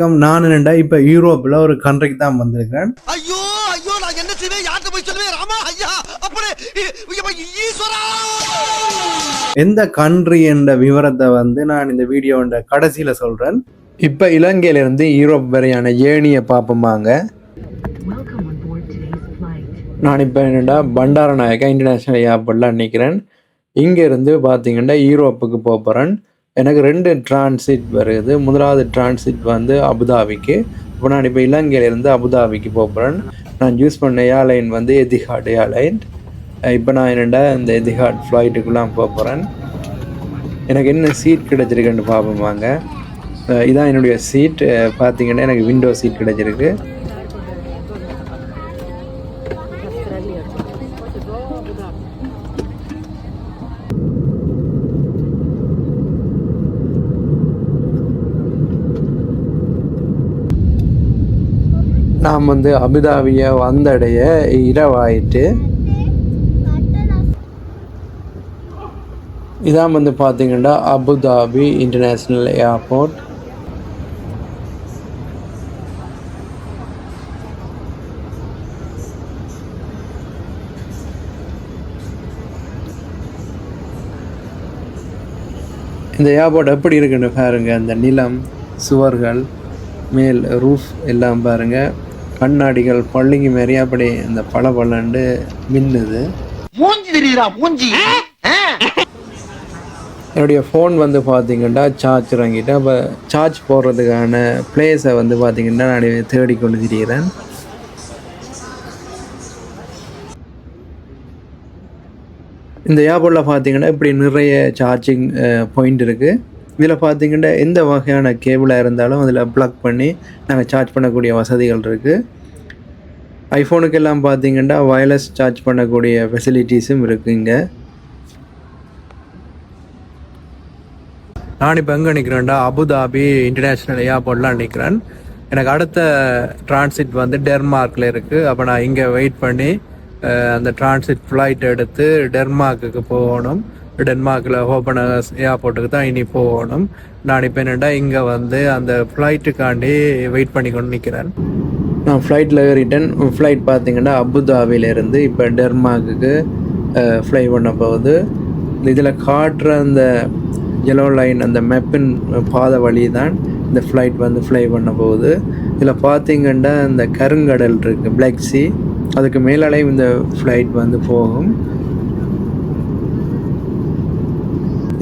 வணக்கம். நான் என்னடா இப்போ யூரோப்பில் ஒரு கண்ட்ரிக்கு தான் வந்திருக்கிறேன். ஐயோ ஐயோ நான் என்ன செய்வேன்? யார்கிட்ட போய் சொல்லுவேன்? ராமா ஐயா அப்படி ஈஸ்வரா! எந்த கண்ட்ரி என்ற விவரத்தை வந்து நான் இந்த வீடியோட கடைசியில் சொல்கிறேன் இப்போ இலங்கையிலேருந்து யூரோப் வரையான ஏணியை பார்ப்போமாங்க Welcome on board today's flight. நான் இப்போ என்னடா பண்டாரநாயக்கா இன்டர்நேஷ்னல் ஏர்போர்ட்டில் நிற்கிறேன் இங்கேருந்து பார்த்தீங்கன்னா யூரோப்புக்கு போக போகிறேன் எனக்கு ரெண்டு டிரான்சிட் வருது. முதலாவது டிரான்சிட் வந்து அபுதாபிக்கு. இப்போ நான் இப்போ இலங்கையிலேருந்து அபுதாபிக்கு போக போகிறேன் நான் யூஸ் பண்ண ஏர்லைன் வந்து எதிஹாட் ஏர்லைன் இப்போ நான் என்னடா இந்த எதிஹாட் ஃப்ளைட்டுக்குலாம் போக போகிறேன் எனக்கு என்ன சீட் கிடைச்சிருக்குன்னு பார்ப்போம் வாங்க. இதான் என்னுடைய சீட் பார்த்தீங்கன்னா எனக்கு விண்டோ சீட் கிடைச்சிருக்கு. நாம் வந்து அபுதாபியை வந்தடைய இரவாயிட்டு. இதான் வந்து பார்த்தீங்கன்னா அபுதாபி இன்டர்நேஷ்னல் ஏர்போர்ட் இந்த ஏர்போர்ட் எப்படி இருக்குன்னு பாருங்கள் இந்த நிலம் சுவர்கள் மேல் ரூஃப் எல்லாம் பாருங்கள் கண்ணாடிகள் பள்ளிக்கு மாரி அப்படி இந்த பல பல்லண்டு மின்னுது. மூஞ்சி தெரியுதா மூஞ்சி. என்னுடைய ஃபோன் வந்து பார்த்தீங்கன்னா சார்ஜ் இறங்கிட்டு அப்போ சார்ஜ் போடுறதுக்கான பிளேஸை வந்து பார்த்தீங்கன்னா நான் தேடிக்கொண்டு திரிகிறேன் இந்த ஏர்போர்ட்டில் பார்த்தீங்கன்னா இப்படி நிறைய சார்ஜிங் பாயிண்ட் இருக்குது இதில் பார்த்தீங்கன்னா எந்த வகையான கேபிளாக இருந்தாலும் அதில் ப்ளக் பண்ணி நாங்கள் சார்ஜ் பண்ணக்கூடிய வசதிகள் இருக்குது ஐஃபோனுக்கெல்லாம் பார்த்தீங்கன்னா வயர்லெஸ் சார்ஜ் பண்ணக்கூடிய ஃபெசிலிட்டிஸும் இருக்குங்க நான் இப்போ எங்கே நிற்கிறேன்டா அபுதாபி இன்டர்நேஷ்னல் ஏர்போர்ட்லாம் நிற்கிறேன் எனக்கு அடுத்த டிரான்சிட் வந்து டென்மார்க்கில் இருக்குது அப்போ நான் இங்கே வெயிட் பண்ணி அந்த டிரான்சிட் ஃப்ளைட் எடுத்து டென்மார்க்குக்கு போகணும். டென்மார்க்கில் ஹோபனஸ் ஏர்போர்ட்டுக்கு தான் இனி போகணும். நான் இப்போ என்னென்னா இங்கே வந்து அந்த ஃப்ளைட்டுக்காண்டி வெயிட் பண்ணி கொண்டு நிற்கிறேன் நான் ஃப்ளைட்டில் ஏறிட்டேன். ஃப்ளைட் பார்த்தீங்கன்னா அபுதாபியிலேருந்து இப்போ டென்மார்க்குக்கு ஃப்ளை பண்ண போகுது. இதில் காட்டுற அந்த yellow லைன் அந்த மெப்பின் பாதை வழி தான் இந்த ஃப்ளைட் வந்து ஃப்ளை பண்ண போகுது. இதில் பார்த்தீங்கன்னா இந்த கருங்கடல் இருக்குது பிளாக் சி அதுக்கு மேலாலையும் இந்த ஃப்ளைட் வந்து போகும்.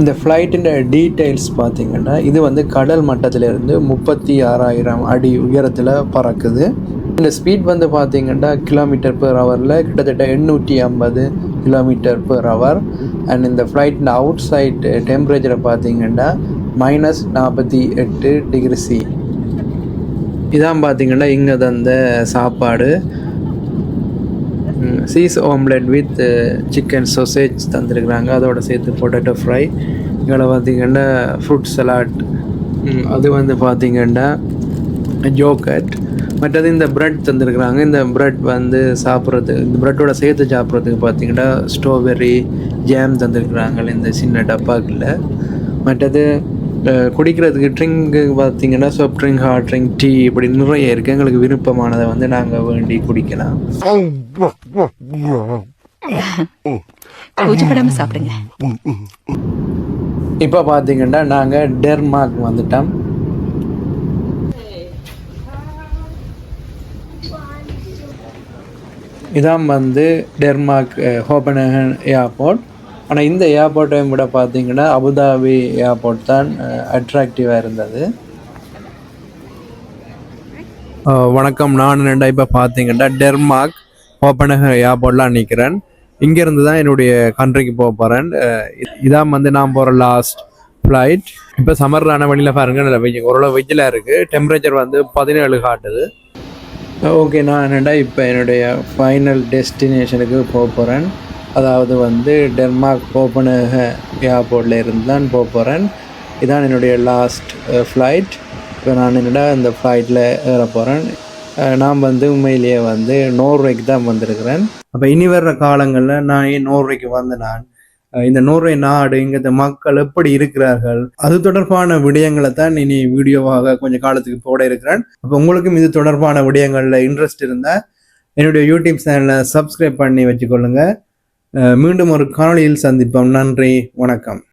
இந்த ஃப்ளைட்டின் டீட்டெயில்ஸ் பார்த்தீங்கன்னா இது வந்து கடல் மட்டத்திலிருந்து முப்பத்தி ஆறாயிரம் அடி உயரத்தில் பறக்குது. இந்த ஸ்பீட் வந்து பார்த்திங்கன்னா கிலோமீட்டர் பெர் ஹவரில் கிட்டத்தட்ட எண்ணூற்றி ஐம்பது கிலோமீட்டர் பெர் ஹவர் அண்ட் இந்த ஃப்ளைட்டின் அவுட் சைட் டெம்பரேச்சரை பார்த்திங்கன்னா மைனஸ் நாற்பத்தி எட்டு டிகிரி சி இதான் பார்த்தீங்கன்னா இங்கே தந்த சாப்பாடு. Cheese omelette with chicken sausage தந்துருக்குறாங்க. அதோட சேர்த்து பொட்டேட்டோ ஃப்ரை இங்கே பார்த்திங்கன்னா ஃப்ரூட் சலாட் அது வந்து பார்த்திங்கன்னா ஜோக்கட் மற்றது இந்த ப்ரெட் தந்துருக்குறாங்க. இந்த ப்ரெட் வந்து சாப்பிட்றது இந்த ப்ரெட்டோட சேர்த்து சாப்பிட்றதுக்கு பார்த்தீங்கன்னா ஸ்ட்ராபெர்ரி ஜாம் தந்துருக்குறாங்க. இந்த சின்ன டப்பாக்கில் மற்றது குடிக்கிறதுக்கு ட்ரிங்க்கு பார்த்தீங்கன்னா soft drink hot drink tea இப்படி நிறைய இருக்குது எங்களுக்கு விருப்பமானதை வந்து நாங்கள் வேண்டி குடிக்கலாம். கூச்சப்படாம சாப்பிடுங்க. இப்போ பார்த்தீங்கன்னா நாங்கள் டெர்மார்க் வந்துட்டோம். இதான் வந்து டெர்மார்க் ஹோபனகன் ஏர்போர்ட் ஆனால் இந்த ஏர்போர்ட்டை விட பார்த்தீங்கன்னா அபுதாபி ஏர்போர்ட் தான் அட்ராக்டிவாக இருந்தது. வணக்கம். நான் ரெண்டா இப்போ பார்த்தீங்கன்னா டெர்மார்க் ஓப்பனகர் ஏர்போர்ட்லாம் நிற்கிறேன் இங்கேருந்து தான் என்னுடைய கண்ட்ரிக்கு போக போகிறேன் இதான் வந்து நான் போகிற லாஸ்ட் ஃப்ளைட் இப்போ சம்மரான வழியில் பாருங்க நல்ல வெயில் ஓரளவு வெயிலாக இருக்குது டெம்பரேச்சர் வந்து பதினேழு காட்டுது. ஓகே நான் என்னடா இப்போ என்னுடைய ஃபைனல் டெஸ்டினேஷனுக்கு போக போகிறேன் அதாவது வந்து டென்மார்க் ஓப்பனக ஏர்போர்ட்டில் இருந்து தான் போக போகிறேன் இதான் என்னுடைய லாஸ்ட் ஃப்ளைட் இப்போ நான் என்னடா இந்த ஃப்ளைட்டில் ஏற போகிறேன் நான் வந்து உண்மையிலேயே வந்து நோர்வேக்கு தான் வந்திருக்கிறேன். அப்போ இனி வர்ற காலங்களில் நான் ஏன் நோர்வேக்கு வந்து நான் இந்த நோர்வே நாடு இங்கே மக்கள் எப்படி இருக்கிறார்கள்? அது தொடர்பான விடயங்களை தான் இனி வீடியோவாக கொஞ்சம் காலத்துக்கு போட இருக்கிறேன். அப்போ உங்களுக்கும் இது தொடர்பான விடயங்களில் இன்ட்ரெஸ்ட் இருந்தால் என்னுடைய யூடியூப் சேனலை சப்ஸ்கிரைப் பண்ணி வச்சுக்கொள்ளுங்கள் மீண்டும் ஒரு காணொளியில் சந்திப்போம். நன்றி வணக்கம்.